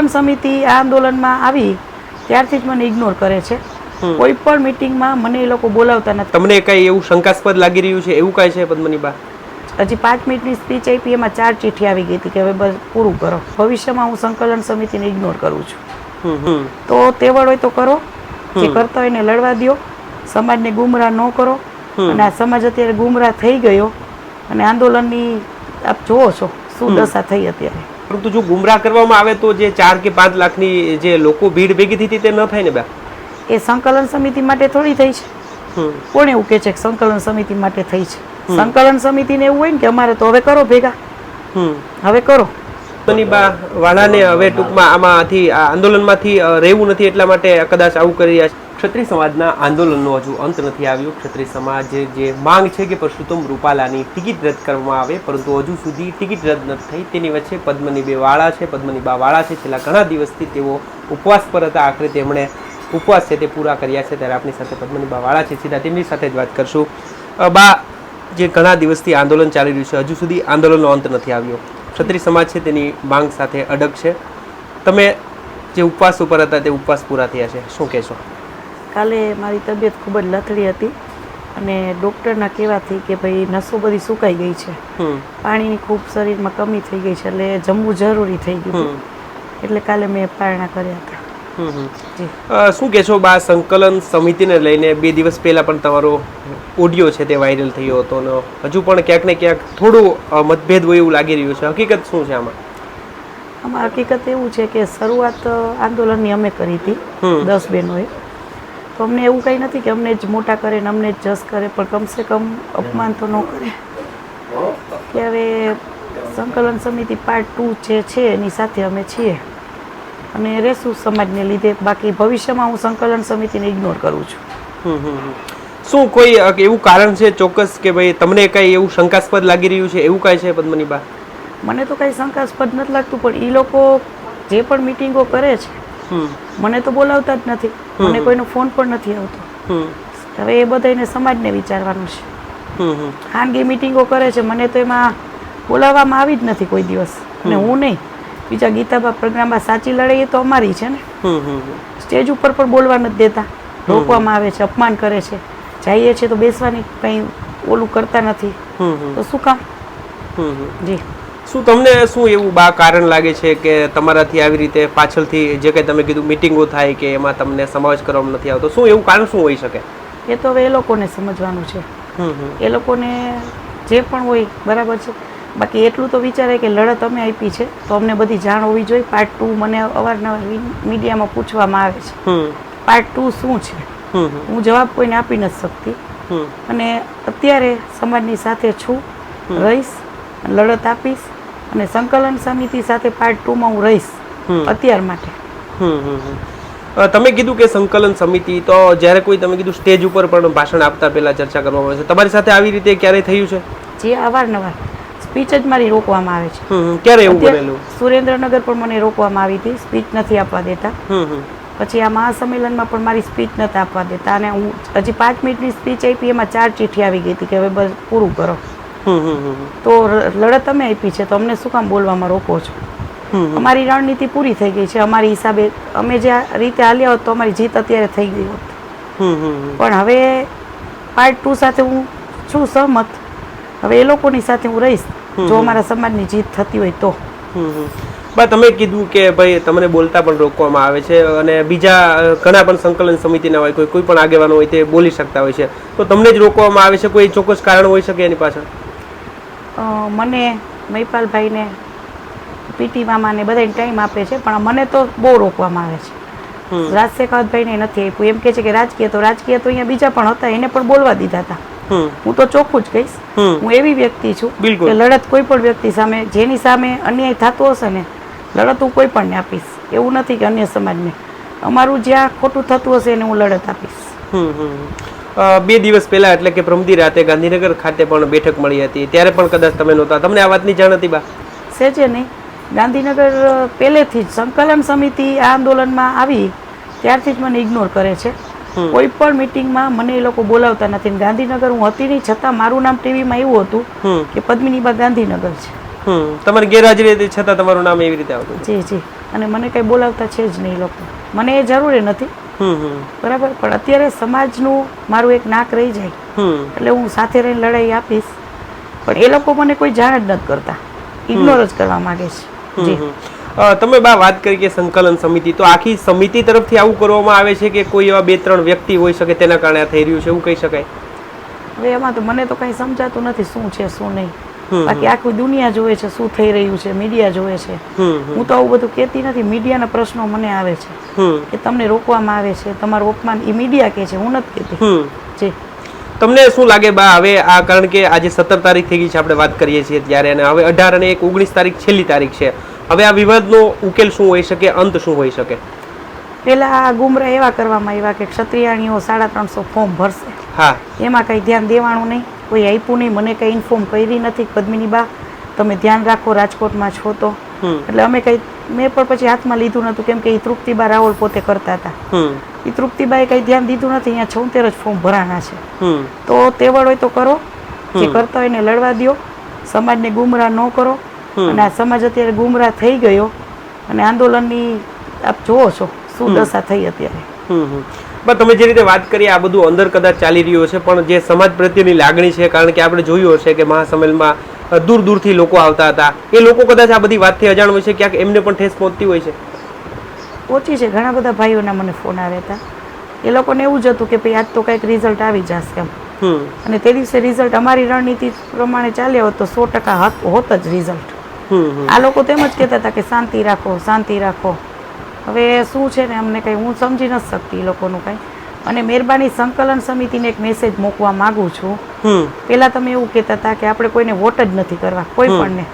સંકલન સમિતિ આ આંદોલનમાં આવી ત્યારથી જ મને ઇગ્નોર કરે છે. કોઈ પણ મિટિંગમાં મને એ લોકો બોલાવતા નથી. તમને કઈ એવું શંકાસ્પદ લાગી રહ્યું છે? એવું કઈ છે પદ્મની બા? હજી પાંચ મિનિટની સ્પીચ આપી એમાં ચાર ચિઠ્ઠી આવી ગઈ હતી કે હવે બસ પૂરું કરો. ભવિષ્યમાં હું સંકલન સમિતિને ઇગ્નોર કરું છું. તો તેવડ હોય તો કરો. જે કરતા હોય એને લડવા દ્યો. સમાજને ગુમરાહ ન કરો. અને આ સમાજ અત્યારે ગુમરાહ થઈ ગયો. અને આંદોલનની આપ જુઓ છો શું દશા થઈ અત્યારે. પરંતુ જો ગુમરાહ કરવામાં આવે તો જે ચાર કે પાંચ લાખની જે લોકો ભીડ ભેગી થતી તે ન થાય ને બા? એ સંકલન સમિતિ માટે થોડી થઈ છે. કોણ એવું કે છે સંકલન સમિતિ માટે થઈ છે? સંકલન સમિતિને એવું હોય ને કે અમારે તો હવે કરો ભેગા. હવે કરો. બા વાળાને હવે ટૂંકમાં આમાંથી આ આંદોલનમાંથી રહેવું નથી એટલા માટે કદાચ આવું કરી રહ્યા છે. ક્ષત્રિય સમાજના આંદોલનનો હજુ અંત નથી આવ્યો. ક્ષત્રિય સમાજ જે માંગ છે કે પરસોત્તમ રૂપાલાની ટિકિટ રદ કરવામાં આવે, પરંતુ હજુ સુધી ટિકિટ રદ નથી થઈ. તેની વચ્ચે પદ્મની બે વાળા છે, પદ્મની બા વાળા છે. છેલ્લા ઘણા દિવસથી તેઓ ઉપવાસ પર હતા. આખરે તેમણે ઉપવાસ છે તે પૂરા કર્યા છે. ત્યારે આપણી સાથે પદ્મની બા વાળા છે. સીધા તેમની સાથે જ વાત કરશું. બા, જે ઘણા દિવસથી આંદોલન ચાલી રહ્યું છે, હજુ સુધી આંદોલનનો અંત નથી આવ્યો. ક્ષત્રિય સમાજ છે તેની માંગ સાથે અડગ છે. તમે જે ઉપવાસ ઉપર હતા તે ઉપવાસ પૂરા થયા છે. શું કહેશો? કાલે મારી તબિયત ખૂબ જ લથડી હતી અને ડૉક્ટરના કહેવાથી કે ભાઈ નસો બધી સુકાઈ ગઈ છે. પાણીની ખૂબ શરીરમાં કમી થઈ ગઈ છે એટલે જમવું જરૂરી થઈ ગયું એટલે કાલે મેં પારણા કર્યા હતા. શું કહેશો બા સંકલન સમિતિને લઈને બે દિવસ પહેલાં પણ તમારો ઓડિયો છે તે વાયરલ થયો હતો અને હજુ પણ ક્યાંક ને ક્યાંક થોડું મતભેદ હોય એવું લાગી રહ્યું છે. હકીકત શું છે આમાં? આમાં હકીકત એવું છે કે શરૂઆત આંદોલનની અમે કરી હતી. દસ બહેનોએ તો અમને એવું કંઈ નથી કે અમને જ મોટા કરે ને અમને જ જસ કરે પણ કમસે કમ અપમાન તો ન કરે. કે હવે સંકલન સમિતિ પાર્ટ ટુ જે છે એની સાથે અમે છીએ. અને રહેશું સમાજને લીધે બાકી ભવિષ્યમાં હું સંકલન સમિતિને ઇગ્નોર કરું છું. શું કોઈ એવું કારણ છે ચોક્કસ કે ભાઈ તમને કાંઈ એવું શંકાસ્પદ લાગી રહ્યું છે? એવું કાંઈ છે પદ્મની બા મને તો કાંઈ શંકાસ્પદ નથી લાગતું પણ એ લોકો જે પણ મિટિંગો કરે છે મને તો બોલાવતા જ નથી. મને કોઈનો ફોન પણ નથી આવતો. હવે એ બધાને સમાજને વિચારવાનું છે. ખાનગી મિટિંગો કરે છે. મને તો એમાં બોલાવવામાં આવી જ નથી કોઈ દિવસ. અને હું નહીં. બીજા ગીતાબા પ્રોગ્રામમાં સાચી લડાઈ તો અમારી છે ને. સ્ટેજ ઉપર પણ બોલવા નથી દેતા. રોકવામાં આવે છે અપમાન કરે છે. જઈએ છીએ તો બેસવાની કંઈ ઓલું કરતા નથી. તો શું કામ. જી. શું તમને શું એવું બા કારણ લાગે છે કે તમારાથી આવી રીતે પાછળથી જે કંઈ તમે કીધું મિટિંગો થાય કે એમાં તમને સમાવેશ કરવામાં નથી આવતો શું એવું કારણ શું હોઈ શકે? એ તો હવે એ લોકોને સમજવાનું છે. એ લોકોને જે પણ હોય બરાબર છે. બાકી એટલું તો વિચારે કે લડત અમે આપી છે તો અમને બધી જાણ હોવી જોઈએ. પાર્ટ ટુ મને અવારનવાર મીડિયામાં પૂછવામાં આવે છે. પાર્ટ ટુ શું છે? હું જવાબ કોઈને આપી નથી શકતી. અને અત્યારે સમાજની સાથે છું. રહીશ લડત આપીશ. અને સંકલન સમિતિ સાથે પાર્ટ ટુમાં હું રહીશ અત્યાર માટે. તમે કીધું કે સંકલન સમિતિ તો જ્યારે કોઈ તમે કીધું સ્ટેજ ઉપર પણ ભાષણ આપતા પહેલા ચર્ચા કરવામાં આવે છે. તમારી સાથે આવી રીતે ક્યારે થયું છે? જે અવારનવાર. સ્પીચ જ મારી રોકવામાં આવે છે. ક્યારે એવું બનેલું? સુરેન્દ્રનગર પણ મને રોકવામાં આવી હતી. સ્પીચ નથી આપવા દેતા. પછી આ મહાસંમેલનમાં પણ મારી સ્પીચ નથી આપવા દેતા. અને હું હજી પાંચ મિનિટની સ્પીચ આપી એમાં ચાર ચિઠ્ઠી આવી ગઈ હતી કે હવે બસ પૂરું કરો. તો લડત અમે આપી છે તો અમને શું કામ બોલવામાં રોકો છો. અમારી રણનીતિ પૂરી થઈ ગઈ છે અમારી હિસાબે અમે જે આ રીતે હાલ્યા હોત તો અમારી જીત અત્યારે થઈ ગઈ હોત. પણ હવે પાર્ટ ટુ સાથે હું છું સહમત. હવે એ લોકોની સાથે હું રહીશ જો અમારા સમાજની જીત થતી હોય તો. બા તમે કીધું કે ભાઈ તમને બોલતા પણ રોકવામાં આવે છે અને બીજા ઘણા પણ સંકલન સમિતિના હોય કોઈ કોઈ પણ આગેવાનો હોય તે બોલી શકતા હોય છે. તો તમને જ રોકવામાં આવે છે કોઈ ચોક્કસ કારણ હોઈ શકે એની પાછળ? મને મહિપાલભાઈને પીટી મામાને બધાને ટાઈમ આપે છે પણ મને તો બહુ રોકવામાં આવે છે. રાજ શેખાવતભાઈને નથી આપ્યું. એમ કે છે કે રાજકીય તો રાજકીય તો અહીંયા બીજા પણ હતા એને પણ બોલવા દીધા હતા. હું તો ચોખ્ખું જ કહીશ. હું એવી વ્યક્તિ છું કે લડત કોઈ પણ વ્યક્તિ સામે જેની સામે અન્યાય થતો હશે ને લડત હું કોઈ પણને આપીશ. એવું નથી કે અન્ય સમાજને. અમારું જ્યાં ખોટું થતું હશે એને હું લડત આપીશ. બે દિવસ પહેલા એટલે કે પ્રમદી રાતે ગાંધીનગર ખાતે પણ બેઠક મળી હતી. ત્યારે પણ કદાચ તમે નહોતા. તમને આ વાતની જાણ હતી બા? સેજે નહીં. ગાંધીનગર પહેલેથી જ સંકલન સમિતિ આ આંદોલનમાં આવી ત્યારથી જ મને ઇગ્નોર કરે છે. કોઈ પણ મિટિંગમાં મને એ લોકો બોલાવતા નથી. ગાંધીનગર હું હતી નહીં છતાં મારું નામ ટીવીમાં એવું હતું કે પદ્મિનીબા ગાંધીનગર છે. તમારે ગેરહાજરી હતી છતાં તમારું નામ એવી રીતે આવતું જી જી. અને મને કંઈ બોલાવતા છે જ નહીં લોકો. મને એ જરૂરી નથી. બરાબર? પણ અત્યારે સમાજનું મારું એક નાક રહી જાય. એટલે હું સાથે રહીને લડાઈ આપીશ. પણ એ લોકો મને કોઈ જાણ જ નથી કરતા. ઇગ્નોર જ કરવા માંગે છે. તમે બા વાત કરી કે સંકલન સમિતિ તો આખી સમિતિ તરફથી આવું કરવામાં આવે છે કે કોઈ એવા બે ત્રણ વ્યક્તિ હોઈ શકે તેના કારણે આ થઈ રહ્યું છે? એવું કહી શકાય? હવે એમાં તો મને તો કંઈ સમજાતું નથી શું છે શું નહીં. બાકી આખી દુનિયા જોવે છે શું થઈ રહ્યું છે મીડિયા જોવે છે. હું તો આવું બધું કહેતી નથી મીડિયાના પ્રશ્નો મને આવે છે. કે તમને રોકવામાં આવે છે તમારું અપમાન એ મીડિયા કહે છે હું નથી કહેતી. જી. તમને શું લાગે બા હવે આ કારણ કે આજે સત્તર તારીખ થઈ ગઈ છે આપણે વાત કરીએ છીએ ત્યારે અને હવે અઢાર અને એક ઓગણીસ તારીખ છેલ્લી તારીખ છે. હવે આ વિવાદનો ઉકેલ શું હોઈ શકે અંત શું હોઈ શકે? પેલા આ ગુમરા એવા કરવામાં આવ્યા કે ક્ષત્રિયાણીઓ સાડા ત્રણસો ફોર્મ ભરશે. હા. એમાં કઈ ધ્યાન દેવાનું નહીં. કોઈ આપ્યું નહીં. મને કંઈ ઇન્ફોર્મ કરી નથી પદ્મિની બા તમે ધ્યાન રાખો રાજકોટમાં છો તો એટલે અમે કંઈ મેં પણ પછી હાથમાં લીધું નહોતું કેમ કે એ તૃપ્તિબા રાવળ પોતે કરતા હતા. એ તૃપ્તિબાએ કંઈ ધ્યાન દીધું નથી. અહીંયા છોતેર જ ફોર્મ ભરાણા છે. તો તેવડ હોય તો કરો. જે કરતા હોય એને લડવા દ્યો. સમાજને ગુમરાહ ન કરો. અને આ સમાજ અત્યારે ગુમરાહ થઈ ગયો. અને આંદોલનની આપ જોવો છો. શું દશા થઈ અત્યારે. બસ તમે જે રીતે વાત કરી આ બધું અંદર કદાચ ચાલી રહ્યું છે પણ જે સમાજ પ્રત્યેની લાગણી છે કારણ કે આપણે જોયું હશે કે મહાસંમેલનમાં દૂર દૂરથી લોકો આવતા હતા. એ લોકો કદાચ આ બધી વાતથી અજાણ હોય છે ક્યાંક એમને પણ ઠેસ પહોંચતી હોય છે? ઓછી છે. ઘણા બધા ભાઈઓના મને ફોન આવ્યા હતા. એ લોકોને એવું જ હતું કે ભાઈ આજ તો કંઈક રિઝલ્ટ આવી જશે એમ. અને તે દિવસે રિઝલ્ટ અમારી રણનીતિ પ્રમાણે ચાલ્યો હતો તો સો ટકા હોત જ રિઝલ્ટ આ લોકો તેમ જ કહેતા હતા કે શાંતિ રાખો શાંતિ રાખો. હવે શું છે ને અમને કંઈ હું સમજી નથી શકતી એ લોકોનું કંઈ. અને મહેરબાની સંકલન સમિતિને એક મેસેજ મૂકવા માગું છું. હમ. પહેલાં તમે એવું કહેતા હતા કે આપણે કોઈને વોટ જ નથી કરવા કોઈ. પણને.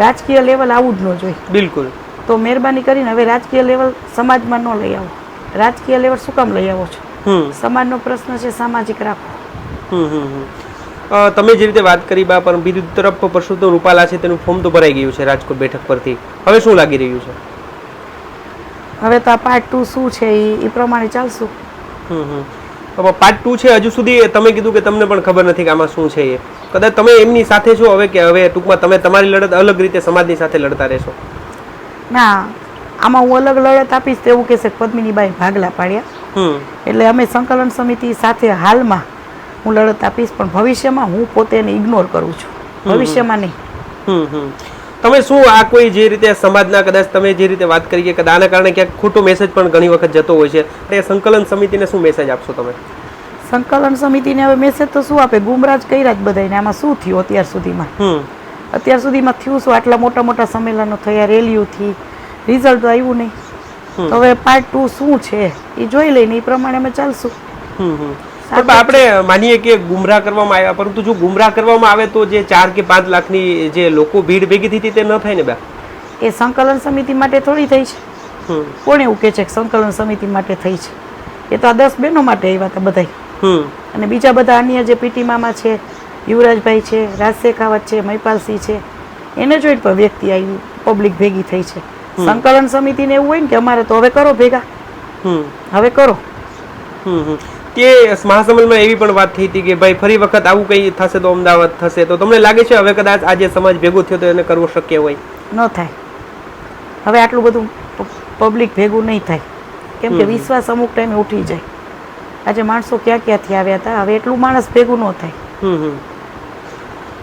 રાજકીય લેવલ આવું જ ન જોઈએ. બિલકુલ. તો મહેરબાની કરીને હવે રાજકીય લેવલ સમાજમાં ન લઈ આવો. રાજકીય લેવલ શું કામ લઈ આવો છો? સમાજનો પ્રશ્ન છે સામાજિક રાખો. તમે જે રીતે વાત કરી બા પણ બીજી તરફ પરસોત્તમ રૂપાલા છે તેનું ફોર્મ તો ભરાઈ ગયું છે રાજકોટ બેઠક પરથી. હવે શું લાગી રહ્યું છે? હવે તો આ પાર્ટ ટુ શું છે એ એ પ્રમાણે ચાલશું. હમ પાર્ટ ટુ છે હજુ સુધી તમે કીધું કે તમને પણ ખબર નથી કે આમાં શું છે એ. કદાચ તમે એમની સાથે છો હવે કે હવે ટૂંકમાં તમે તમારી લડત અલગ રીતે સમાજની સાથે લડતા રહેશો. ના આમાં હું અલગ લડત આપીશ તો એવું કહેશે પદ્મિનીબાઈ ભાગલા પાડ્યા. એટલે અમે સંકલન સમિતિ સાથે હાલમાં હું લડત આપીશ પણ ભવિષ્યમાં હું પોતે એને ઇગ્નોર કરું છું. ભવિષ્યમાં નહીં. હમ હમ. તમે શું આ કોઈ જે રીતે સમાજના કદાચ તમે જે રીતે વાત કરી કે આના કારણે ક્યાંક ખોટો મેસેજ પણ ઘણી વખત જતો હોય છે. એ સંકલન સમિતિને શું મેસેજ આપશો તમે? સંકલન સમિતિને હવે મેસેજ તો શું આપે? ગુમરાજ કર્યા જ બધાને આમાં શું થયું અત્યાર સુધીમાં? અત્યાર સુધીમાં થયું શું? આટલા મોટા મોટા સંમેલનો થયા રેલીઓથી. રિઝલ્ટ તો આવ્યું નહીં. તો હવે પાર્ટ ટુ શું છે? એ જોઈ લઈને એ પ્રમાણે અમે ચાલશું. પણ આપણે માનીએ કે ગુમરાહ કરવામાં આવ્યા પરંતુ જો ગુમરાહ કરવામાં આવે તો જે ચાર કે પાંચ લાખની જે લોકો ભીડ ભેગી થઈ હતી તે ન થાય ને બા? એ સંકલન સમિતિ માટે થોડી થઈ છે. હમ. કોણ એવું કે છે કે સંકલન સમિતિ માટે થઈ છે? એ તો આ દસ બહેનો માટે આવ્યા હતા બધાય. હમ. અને બીજા બધા અન્ય જે પીટી મામા છે યુવરાજભાઈ છે રાજ શેખાવત છે મહિપાલસિંહ છે એને જોઈ પણ વ્યક્તિ આવી પબ્લિક ભેગી થઈ છે. સંકલન સમિતિને એવું હોય ને કે અમારે તો હવે કરો ભેગા. હમ. હવે કરો. હમ. મહાસંમેલનમાં એવી પણ વાત થઈ હતી કે ભાઈ ફરી વખત આવું કંઈ થશે તો અમદાવાદ થશે. તો તમને લાગે છે હવે કદાચ આજે સમાજ ભેગો થયો તો એને કરવો શક્ય હોય? ન થાય. હવે આટલું બધું પબ્લિક ભેગું નહીં થાય. કેમ કે વિશ્વાસ અમુક ટાઈમે ઉઠી જાય. આજે માણસો ક્યાં ક્યાંથી આવ્યા હતા? હવે એટલું માણસ ભેગું ન થાય. હમ હમ. અ,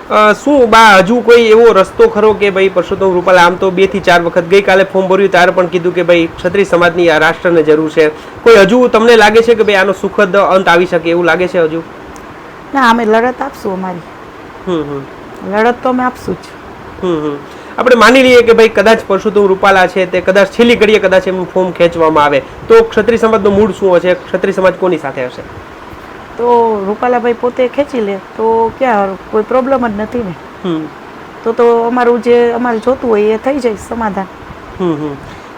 શું બા હજુ કોઈ એવો રસ્તો ખરો કે ભાઈ પરસોત્તમ રૂપાલા આમ તો બેથી ચાર વખત ગઈકાલે ફોર્મ ભર્યું ત્યારે પણ કીધું કે ભાઈ ક્ષત્રિય સમાજની આ રાષ્ટ્રને જરૂર છે. કોઈ હજુ તમને લાગે છે કે ભાઈ આનો સુખદ અંત આવી શકે એવું લાગે છે હજુ? ના અમે લડત આપશું અમારી. હમ હમ. લડત તો અમે આપશું જ. હમ હમ. આપણે માની લઈએ કે ભાઈ કદાચ પરસોત્તમ રૂપાલા છે તે કદાચ છેલ્લી ઘડીએ કદાચ એમનું ફોર્મ ખેંચવામાં આવે. તો ક્ષત્રિય સમાજનો મૂળ શું હશે? ક્ષત્રિય સમાજ કોની સાથે હશે? તો રૂપાલાભાઈ પોતે ખેંચી લે તો ક્યાં કોઈ પ્રોબ્લેમ જ નથી ને. તો તો અમારું જે અમારે જોતું હોય એ થઈ જાય સમાધાન.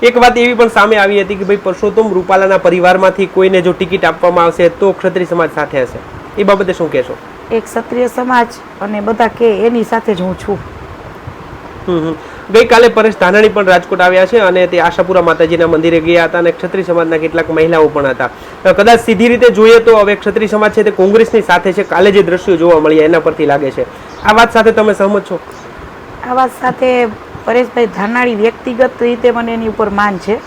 એક વાત એવી પણ સામે આવી હતી કે ભાઈ પરસોત્તમ રૂપાલાના પરિવારમાંથી કોઈને જો ટિકિટ આપવામાં આવશે તો ક્ષત્રિય સમાજ સાથે હશે. એ બાબતે શું કહેશો? એક ક્ષત્રિય સમાજ અને બધા કે એની સાથે જ હું છું. ગઈકાલે પરેશ ધાનાણી પણ રાજકોટ આવ્યા છે અને તે આશાપુરા માતાજીના મંદિરે ગયા હતા અને ક્ષત્રિય સમાજના કેટલાક મહિલાઓ પણ હતા. કદાચ સીધી રીતે જોઈએ તો હવે ક્ષત્રિય સમાજ છે તે કોંગ્રેસની સાથે છે. કાલે જે દ્રશ્યો જોવા મળ્યા એના પરથી લાગે છે. આ વાત સાથે તમે સહમત છો? આ વાત સાથે પરેશભાઈ ધાનાણી વ્યક્તિગત રીતે મને એની ઉપર માન છે.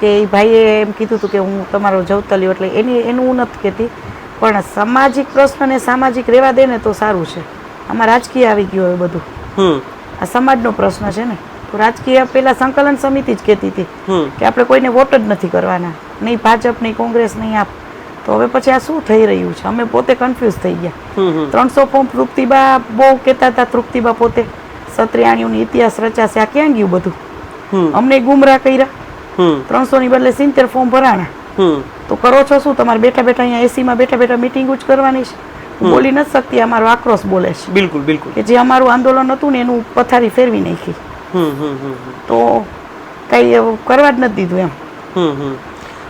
કે એ ભાઈએ એમ કીધું હતું કે હું તમારો જવતલ્યો એટલે એની એનું હું નથી કહેતી. પણ સામાજિક પ્રશ્નને સામાજિક રહેવા દે ને તો સારું છે. આમાં રાજકીય આવી ગયું હવે બધું. આ સમાજનો પ્રશ્ન છે ને. તો રાજકીય પેલા સંકલન સમિતિ જ કહેતી હતી કે આપણે કોઈને વોટ જ નથી કરવાના. નહીં ભાજપ નહીં કોંગ્રેસ નહીં આપ. તો હવે પછી આ શું થઈ રહ્યું છે? અમે પોતે કન્ફ્યુઝ થઈ ગયા. ત્રણસો ફોર્મ તૃપ્તિબા બહુ કહેતા હતા તૃપ્તિબા પોતે. સત્રિયાણીઓની ઇતિહાસ રચાશે. આ ક્યાં ગયું બધું? અમને ગુમરાહ કર્યા. ત્રણસો ની બદલે સિત્તેર ફોર્મ ભરાણા. તો કરો છો શું? તમારે બેઠા બેઠા અહીંયા એસીમાં બેઠા બેઠા મિટિંગ જ કરવાની છે. બોલી નથી શકતી અમારો આક્રોશ બોલે છે. બિલકુલ બિલકુલ. કે જે અમારું આંદોલન હતું ને એનું પથારી ફેરવી નાખી. તો કઈ કરવા જ નથી દીધું એમ.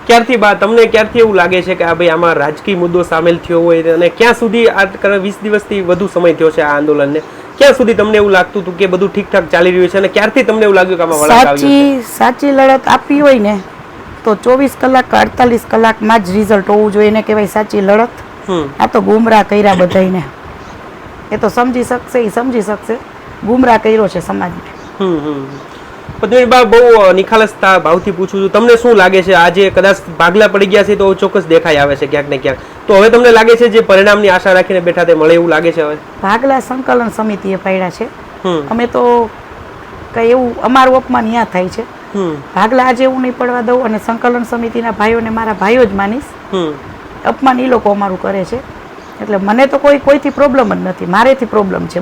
ક્યારથી બા તમને ક્યારથી એવું લાગે છે કે આ ભાઈ આમાં રાજકીય મુદ્દો સામેલ થયો હોય અને ક્યાં સુધી આ વીસ દિવસથી વધુ સમય થયો છે આ આંદોલનને? ક્યાં સુધી તમને એવું લાગતું હતું કે બધું ઠીકઠાક ચાલી રહ્યું છે અને ક્યારથી તમને એવું લાગ્યું કે આમાં સાચી સાચી લડત આપવી હોય ને તો ચોવીસ કલાક કે અડતાલીસ કલાકમાં જ રિઝલ્ટ હોવું જોઈએ એને કહેવાય સાચી લડત. આ તો ગુમરાહ કર્યા બધાને એ તો સમજી શકશે એ સમજી શકશે. ગુમરાહ કર્યો છે સમાજને. હમ પદ્મિનીબા બહુ નિખાલસતા ભાવથી પૂછું છું. તમને શું લાગે છે? આજે કદાચ ભાગલા પડી ગયા છે તો ચોક્કસ દેખાઈ આવે છે ક્યાંક ને ક્યાંક. તો હવે તમને લાગે છે જે પરિણામની આશા રાખીને બેઠા તે મળે એવું લાગે છે હવે? ભાગલા સંકલન સમિતિએ પાડ્યા છે. હમ. અમે તો કઈ એવું અમારું અપમાન ત્યાં થાય છે. ભાગલા આજે એવું નહીં પડવા દઉં અને સંકલન સમિતિના ભાઈઓને મારા ભાઈઓ જ માનીશ. અપમાન એ લોકો અમારું કરે છે. એટલે મને તો કોઈ કોઈથી પ્રોબ્લેમ જ નથી. મારેથી પ્રોબ્લેમ છે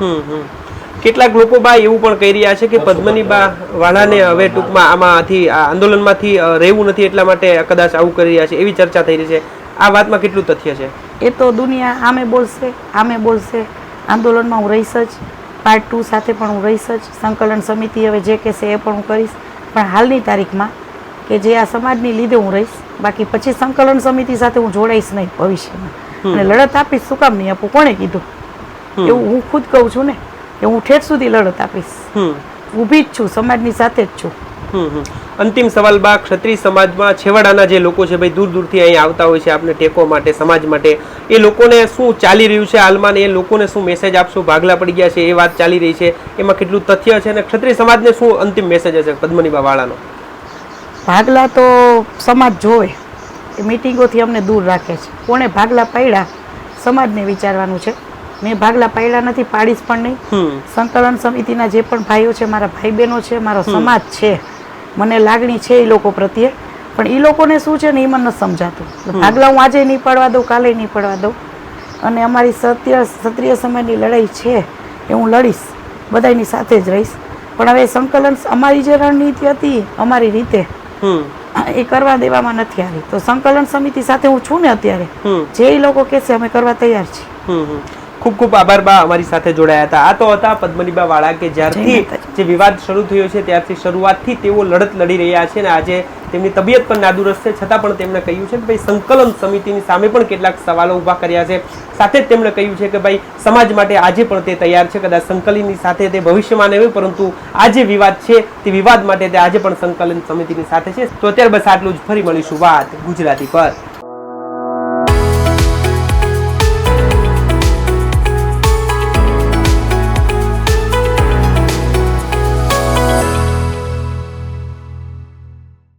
હમ. કેટલાક લોકો બા એવું પણ કહી રહ્યા છે કે પદ્મની બા વાળાને હવે ટૂંકમાં આમાંથી આ આંદોલનમાંથી રહેવું નથી એટલા માટે કદાચ આવું કરી રહ્યા છે. એવી ચર્ચા થઈ રહી છે. આ વાતમાં કેટલું તથ્ય છે? એ તો દુનિયા આમે બોલશે આમે બોલશે. આંદોલનમાં હું રહીશ જ. પાર્ટ ટુ સાથે પણ હું રહીશ જ. સંકલન સમિતિ હવે જે કહેશે એ પણ હું કરીશ. પણ હાલની તારીખમાં કે જે આ સમાજની લીધે હું રહીશ બાકી પછી સંકલન સમિતિ સાથે હું જોડાઈશ નહીં ભવિષ્યમાં. અને લડત આપીશ શું કામ નહીં આપું કોણે કીધું? એવું હું ખુદ કહું છું ને કે હું ઠેઠ સુધી લડત આપીશ. ઊભી જ છું સમાજની સાથે જ છું. અંતિમ સવાલ બા ક્ષત્રિય સમાજમાં છેવાડાના જે લોકો છે ભાઈ દૂર દૂરથી અહીં આવતા હોય છે આપને ટેકો માટે સમાજ માટે. એ લોકોને શું ચાલી રહ્યું છે હાલમાં એ લોકોને શું મેસેજ આપશો? ભાગલા પડી ગયા છે એ વાત ચાલી રહી છે. એમાં કેટલું તથ્ય છે અને ક્ષત્રિય સમાજને શું અંતિમ મેસેજ હશે? પદ્મનીબા વાળાનો. ભાગલા તો સમાજ જોવે. એ મિટિંગોથી અમને દૂર રાખે છે. કોણે ભાગલા પાડ્યા? સમાજને વિચારવાનું છે. મેં ભાગલા પાડ્યા નથી પાડીશ પણ નહીં. સંકલન સમિતિના જે પણ ભાઈઓ છે મારા ભાઈ બહેનો છે મારો સમાજ છે મને લાગણી છે એ લોકો પ્રત્યે. પણ એ લોકોને શું છે ને એ મને નથી સમજાતું. ભાગલા હું આજે નહીં પાડવા દઉં કાલે નહીં પાડવા દઉં. અને અમારી સત્ય ક્ષત્રિય સમાજની લડાઈ છે એ હું લડીશ. બધાની સાથે જ રહીશ. પણ હવે સંકલન અમારી જે રણનીતિ હતી અમારી રીતે એ કરવા દેવામાં નથી આવી. તો સંકલન સમિતિ સાથે હું છું ને અત્યારે. જે લોકો કહેશે અમે કરવા તૈયાર છીએ. ખૂબ ખૂબ આભાર બા અમારી સાથે જોડાયા હતા. આ તો હતા પદ્મનીબા વાળા કે જ્યારથી જે વિવાદ શરૂ થયો છે ત્યારથી શરૂઆતથી તેઓ લડત લડી રહ્યા છે ને આજે તેમની તબિયત પણ નાદુરસ્ત છે. છતાં પણ તેમણે કહ્યું છે કે ભાઈ સંકલન સમિતિની સામે પણ કેટલાક સવાલો ઊભા કર્યા છે. સાથે જ તેમણે કહ્યું છે કે ભાઈ સમાજ માટે આજે પણ તે તૈયાર છે. કદાચ સંકલનની સાથે તે ભવિષ્યમાં નહીં પરંતુ આ જે વિવાદ છે, તે વિવાદ માટે તે આજે પણ સંકલન સમિતિની સાથે છે. તો અત્યારે બસ આટલું જ. ફરી મળીશું. વાત ગુજરાતી પર.